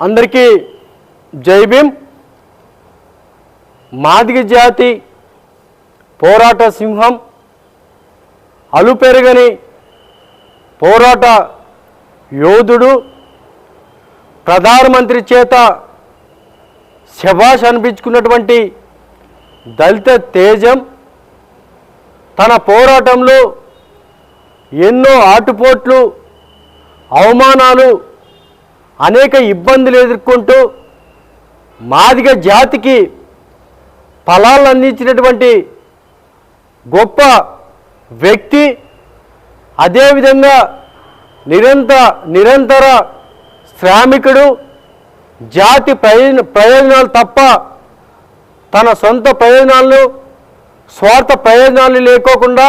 అందరికీ జై భీం మాదిగ జాతి పోరాట సింహం అలుపెరగని పోరాట యోధుడు ప్రధానమంత్రి చేత శభాష్ అనిపించుకున్నటువంటి దళిత తేజం తన పోరాటంలో ఎన్నో ఆటుపోట్లు అవమానాలు అనేక ఇబ్బందులు ఎదుర్కొంటూ మాదిగ జాతికి ఫలాలు అందించినటువంటి గొప్ప వ్యక్తి అదేవిధంగా నిరంతర నిరంతర శ్రామికుడు జాతి ప్రయోజన ప్రయోజనాలు తప్ప తన సొంత ప్రయోజనాలను స్వార్థ ప్రయోజనాలు లేకోకుండా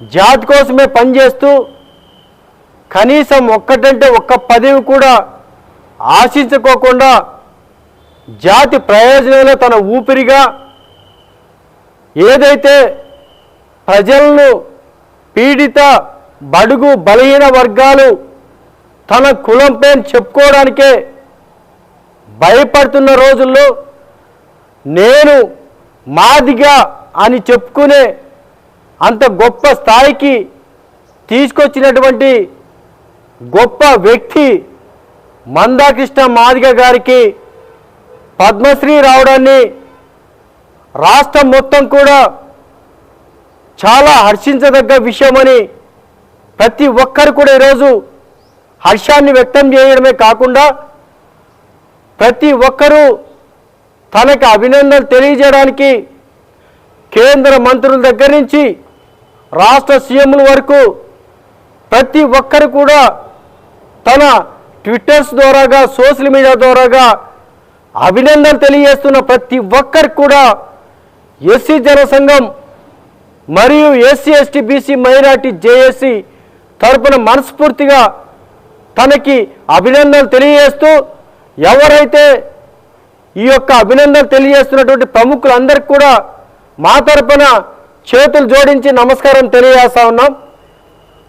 జాతి కోసమే పనిచేస్తూ కనీసం ఒక్కటంటే ఒక్క పదవి కూడా ఆశించుకోకుండా జాతి ప్రయోజనంలో తన ఊపిరిగా ఏదైతే ప్రజలను పీడిత బడుగు బలహీన వర్గాలు తన కులం పేరు చెప్పుకోవడానికే భయపడుతున్న రోజుల్లో నేను మాదిగా అని చెప్పుకునే అంత గొప్ప స్థాయికి తీసుకొచ్చినటువంటి గొప్ప వ్యక్తి మందాకృష్ణ మాదిగ గారికి పద్మశ్రీ రావడాన్ని రాష్ట్రం మొత్తం కూడా చాలా హర్షించదగ్గ విషయమని ప్రతి ఒక్కరు కూడా ఈరోజు హర్షాన్ని వ్యక్తం చేయడమే కాకుండా ప్రతి ఒక్కరూ తనకు అభినందనలు తెలియజేయడానికి కేంద్ర మంత్రుల దగ్గర నుంచి రాష్ట్ర సీఎంల వరకు ప్రతి ఒక్కరు కూడా తన ట్విట్టర్స్ ద్వారాగా సోషల్ మీడియా ద్వారాగా అభినందన తెలియజేస్తున్న ప్రతి ఒక్కరికి కూడా ఎస్సీ జనసంఘం మరియు SC ST BC minority JAC తరపున మనస్ఫూర్తిగా తనకి అభినందనలు తెలియజేస్తూ ఎవరైతే ఈ యొక్క అభినందనలు తెలియజేస్తున్నటువంటి ప్రముఖులందరికీ కూడా మా తరపున చేతులు జోడించి నమస్కారం తెలియజేస్తా ఉన్నాం.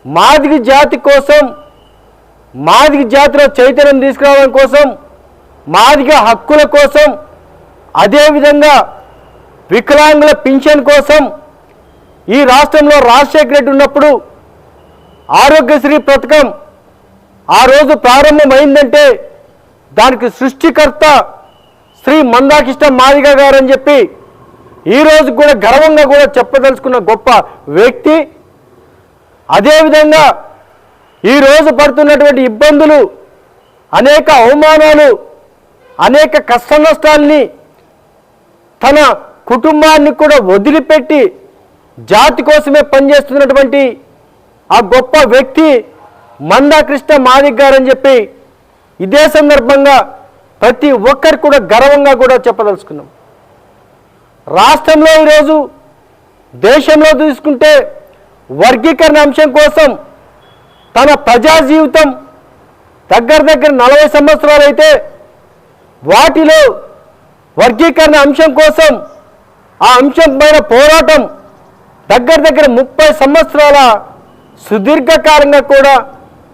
మాదిగి జాతి కోసం మాదిగి జాతిలో చైతన్యం తీసుకురావడం కోసం మాదిగ హక్కుల కోసం అదేవిధంగా వికలాంగుల పింఛన్ కోసం ఈ రాష్ట్రంలో రాజశేఖర రెడ్డి ఉన్నప్పుడు ఆరోగ్యశ్రీ పథకం ఆ రోజు ప్రారంభమైందంటే దానికి సృష్టికర్త శ్రీ మందాకృష్ణ మాదిగ గారు అని చెప్పి ఈ రోజు కూడా గర్వంగా కూడా చెప్పదలుచుకున్న గొప్ప వ్యక్తి. అదేవిధంగా ఈ రోజు పడుతున్నటువంటి ఇబ్బందులు అనేక అవమానాలు అనేక కష్ట నష్టాల్ని తన కుటుంబాన్ని కూడా వదిలిపెట్టి జాతి కోసమే పనిచేస్తున్నటువంటి ఆ గొప్ప వ్యక్తి మందాకృష్ణ మాదిక్ గారు అని చెప్పి ఇదే సందర్భంగా ప్రతి ఒక్కరు కూడా గర్వంగా కూడా చెప్పదలుచుకున్నాం. రాష్ట్రంలో ఈరోజు దేశంలో తీసుకుంటే వర్గీకరణ అంశం కోసం తన ప్రజా జీవితం దగ్గర దగ్గర నలభై సంవత్సరాలు అయితే వాటిలో వర్గీకరణ అంశం కోసం ఆ అంశం పైన పోరాటం దగ్గర దగ్గర ముప్పై సంవత్సరాల సుదీర్ఘకాలంగా కూడా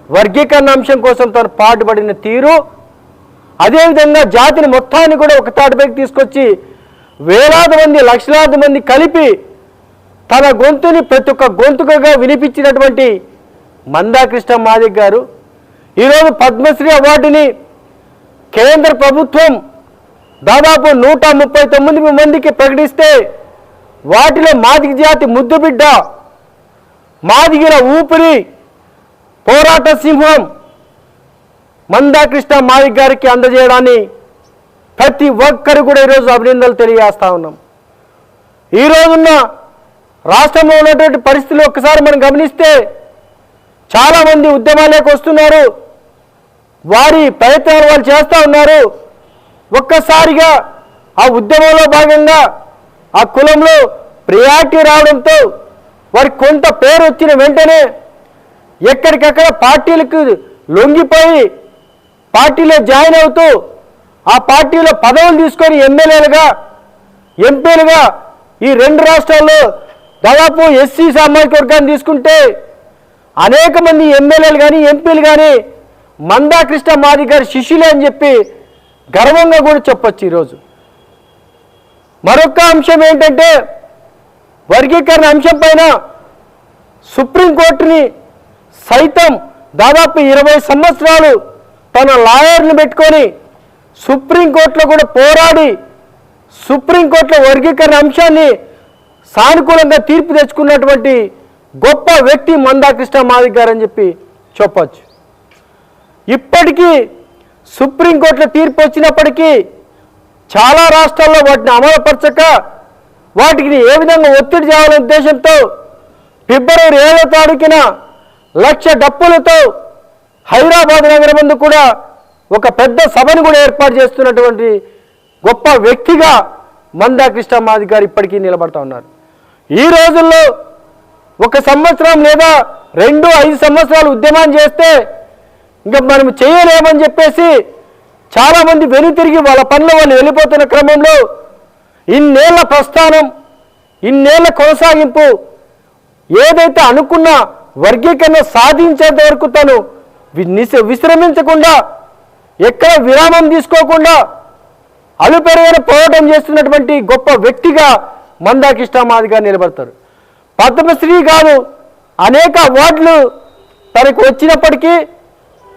వర్గీకరణ అంశం కోసం తను పాటుపడిన తీరు. అదేవిధంగా జాతిని మొత్తాన్ని కూడా ఒక తాటిపైకి తీసుకొచ్చి వేలాది మంది లక్షలాది మంది కలిపి తన గొంతుని ప్రతి ఒక్క గొంతుకగా వినిపించినటువంటి మందాకృష్ణ మాదిక్ గారు. ఈరోజు పద్మశ్రీ అవార్డుని కేంద్ర ప్రభుత్వం దాదాపు నూట ముప్పై తొమ్మిది మందికి ప్రకటిస్తే వాటిలో మాదిక జాతి ముద్దుబిడ్డ మాదిగిన ఊపిరి పోరాట సింహం మందాకృష్ణ మాదిక్ గారికి అందజేయడాన్ని ప్రతి ఒక్కరు కూడా ఈరోజు అభినందనలు తెలియజేస్తా ఉన్నాం. ఈ రోజున్న రాష్ట్రంలో ఉన్నటువంటి పరిస్థితులు ఒక్కసారి మనం గమనిస్తే చాలామంది ఉద్యమాలకు వస్తున్నారు. వారి ప్రయత్నాలు వాళ్ళు చేస్తూ ఉన్నారు. ఒక్కసారిగా ఆ ఉద్యమంలో భాగంగా ఆ కులంలో ప్రియారిటీ రావడంతో వారికి కొంత పేరు వచ్చిన వెంటనే ఎక్కడికక్కడ పార్టీలకు లొంగిపోయి పార్టీలో జాయిన్ అవుతూ ఆ పార్టీలో పదవులు తీసుకొని ఎమ్మెల్యేలుగా ఎంపీలుగా ఈ రెండు రాష్ట్రాల్లో దాదాపు ఎస్సీ సామాజిక వర్గాన్ని తీసుకుంటే అనేక మంది ఎమ్మెల్యేలు కానీ ఎంపీలు కానీ మందాకృష్ణ మాది గారి శిష్యులే అని చెప్పి గర్వంగా కూడా చెప్పొచ్చు ఈరోజు. మరొక అంశం ఏంటంటే వర్గీకరణ అంశం పైన సుప్రీంకోర్టుని సైతం దాదాపు ఇరవై సంవత్సరాలు తన లాయర్ని పెట్టుకొని సుప్రీంకోర్టులో కూడా పోరాడి సుప్రీంకోర్టులో వర్గీకరణ అంశాన్ని సానుకూలంగా తీర్పు తెచ్చుకున్నటువంటి గొప్ప వ్యక్తి మందాకృష్ణ మాదిక్ గారు అని చెప్పి చెప్పచ్చు. ఇప్పటికీ సుప్రీంకోర్టులో తీర్పు వచ్చినప్పటికీ చాలా రాష్ట్రాల్లో వాటిని అమలుపరచక వాటికి ఏ విధంగా ఒత్తిడి చేయాలనే ఉద్దేశంతో ఫిబ్రవరి ఏడో తారీఖున లక్ష డప్పులతో హైదరాబాద్ నగరం ముందు కూడా ఒక పెద్ద సభను కూడా ఏర్పాటు చేస్తున్నటువంటి గొప్ప వ్యక్తిగా మందాకృష్ణ మాది గారు ఇప్పటికీ నిలబడతా ఉన్నారు. ఈ రోజుల్లో ఒక సంవత్సరం లేదా రెండు ఐదు సంవత్సరాలు ఉద్యమం చేస్తే ఇంకా మనం చేయలేమని చెప్పేసి చాలామంది వెనుతిరిగి వాళ్ళ పనులు వాళ్ళు వెళ్ళిపోతున్న క్రమంలో ఇన్నేళ్ళ ప్రస్థానం ఇన్నేళ్ళ కొనసాగింపు ఏదైతే అనుకున్న వర్గీకరణ సాధించేంత వరకు తను విశ్రమించకుండా ఎక్కడ విరామం తీసుకోకుండా అలుపెరగని పోరాటం చేస్తున్నటువంటి గొప్ప వ్యక్తిగా మందాకృష్ణ మాదిగా నిలబడతారు. పద్మశ్రీ గారు అనేక అవార్డులు తనకు వచ్చినప్పటికీ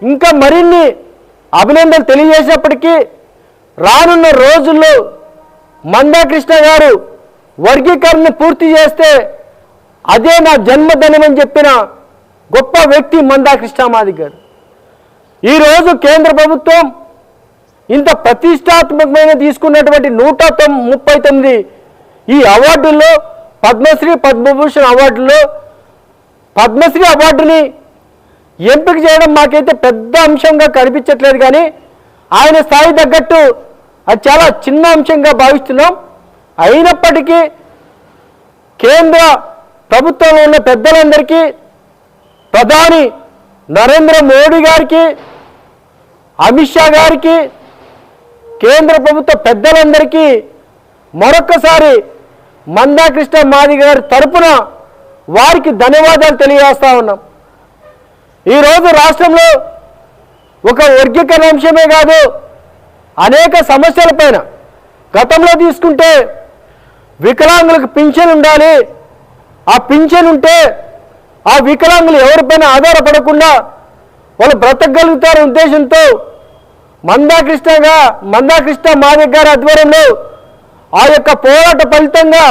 ఇంకా మరిన్ని అభినందనలు తెలియజేసినప్పటికీ రానున్న రోజుల్లో మందాకృష్ణ గారు వర్గీకరణ పూర్తి చేస్తే అదే నా జన్మదినమని చెప్పిన గొప్ప వ్యక్తి మందాకృష్ణ మాది గారు. ఈరోజు కేంద్ర ప్రభుత్వం ఇంత ప్రతిష్టాత్మకమైన తీసుకున్నటువంటి నూట ముప్పై తొమ్మిది ఈ అవార్డుల్లో పద్మశ్రీ పద్మభూషణ్ అవార్డులో పద్మశ్రీ అవార్డుని ఎంపిక చేయడం మాకైతే పెద్ద అంశంగా కనిపించట్లేదు కానీ ఆయన స్థాయి తగ్గట్టు అది చాలా చిన్న అంశంగా భావిస్తున్నాం. అయినప్పటికీ కేంద్ర ప్రభుత్వంలో ఉన్న పెద్దలందరికీ ప్రధాని నరేంద్ర మోడీ గారికి అమిత్ షా గారికి కేంద్ర ప్రభుత్వ పెద్దలందరికీ మరొక్కసారి మందాకృష్ణ మాది గారి తరపున వారికి ధన్యవాదాలు తెలియజేస్తా ఉన్నాం. ఈరోజు రాష్ట్రంలో ఒక వర్గీకరణ అంశమే కాదు అనేక సమస్యలపైన గతంలో తీసుకుంటే వికలాంగులకు పింఛన్ ఉండాలి. ఆ పింఛన్ ఉంటే ఆ వికలాంగులు ఎవరిపైన ఆధారపడకుండా వాళ్ళు బ్రతకగలుగుతారు ఉద్దేశంతో మందాకృష్ణగా మందాకృష్ణ మాదిక్ గారి ఆధ్వర్యంలో ఆ యొక్క పోరాట ఫలితంగా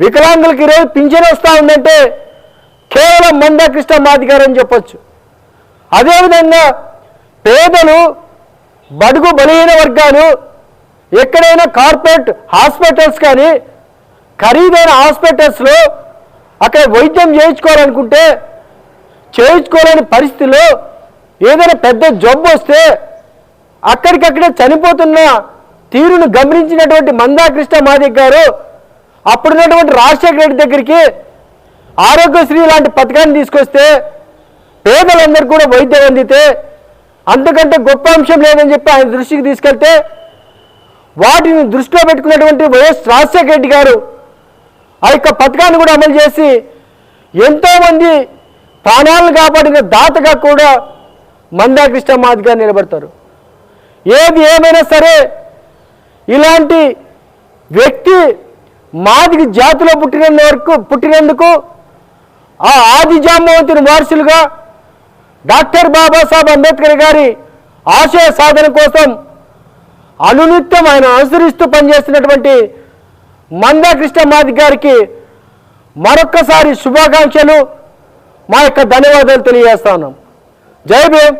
వికలాంగులకు ఈరోజు పింఛన్ వస్తూ ఉందంటే కేవలం మందాకృష్ణ కృష్ణ గారు అని చెప్పొచ్చు. అదేవిధంగా పేదలు బడుగు బలహీన వర్గాలు ఎక్కడైనా కార్పొరేట్ హాస్పిటల్స్ కానీ ఖరీదైన హాస్పిటల్స్లో అక్కడ వైద్యం చేయించుకోవాలనుకుంటే చేయించుకోలేని పరిస్థితిలో ఏదైనా పెద్ద జబ్బు వస్తే అక్కడికక్కడే చనిపోతున్న తీరును గమనించినటువంటి మందాకృష్ణ మాదిక్ గారు అప్పుడున్నటువంటి రాజశేఖర రెడ్డి దగ్గరికి ఆరోగ్యశ్రీ లాంటి పథకాన్ని తీసుకొస్తే పేదలందరూ కూడా వైద్యం అందితే అంతకంటే గొప్ప అంశం లేదని చెప్పి ఆయన దృష్టికి తీసుకెళ్తే వాటిని దృష్టిలో పెట్టుకున్నటువంటి వైఎస్ రాజశేఖర రెడ్డి గారు ఆ యొక్క పథకాన్ని కూడా అమలు చేసి ఎంతోమంది ప్రాణాలను కాపాడిన దాతగా కూడా మందాకృష్ణ మాదిగా నిలబడతారు. ఏది ఏమైనా సరే ఇలాంటి వ్యక్తి మాదిరి జాతిలో పుట్టిన వరకు పుట్టినందుకు ఆ ఆది జాంబవంతుని వారసులుగా డాక్టర్ బాబాసాహెబ్ అంబేద్కర్ గారి ఆశయ సాధన కోసం అనునిత్యం ఆయన అనుసరిస్తూ పనిచేస్తున్నటువంటి మందాకృష్ణ మాది గారికి మరొక్కసారి శుభాకాంక్షలు. మా యొక్క ధన్యవాదాలు తెలియజేస్తా ఉన్నాం. జై భీమ్.